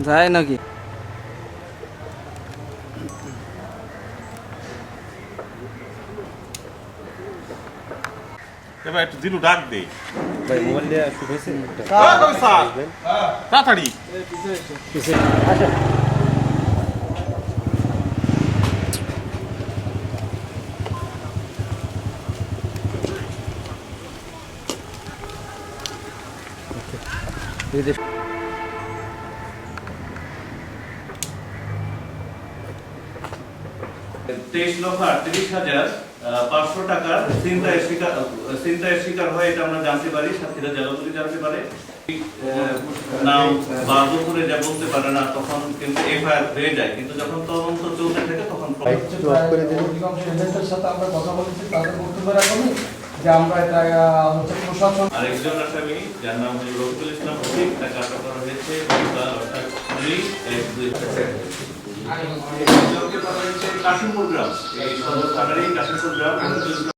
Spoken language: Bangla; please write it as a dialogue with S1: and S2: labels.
S1: যায় নাকি?
S2: এবার একটু দিলু ডাক দে।
S3: ভাই মোবাইল দিয়ে শুট হয়েছে
S2: হ্যাঁ, কবি
S4: তেইশ লক্ষ আটত্রিশ হাজার পাঁচশো টাকার চিন্তায় শিকার চিন্তায় শিকার হয় এটা আমরা জানতে পারি সাথীরা জেলাগুলি জানতে পারে। নাম বা দুপুরে যা বলতে পারে না তখন কিন্তু এফআইআর হয়ে যায় কিন্তু যখন তদন্ত চলতে থাকে তখন
S5: অধিকাংশ সাথে আমরা কথা বলেছি তাদের বক্তব্যের এখনই যে আমরা এটা হচ্ছে প্রশাসন
S4: আরেকজন আসামি যার নাম হচ্ছে রফিকুল ইসলাম রফিক তাকে আটক করা হয়েছে গতকাল অর্থাৎ দুই এক দুই কাশিমপুর গ্রাম এই সদর থানারই কাশিমপুর গ্রাম রফিকুল ইসলাম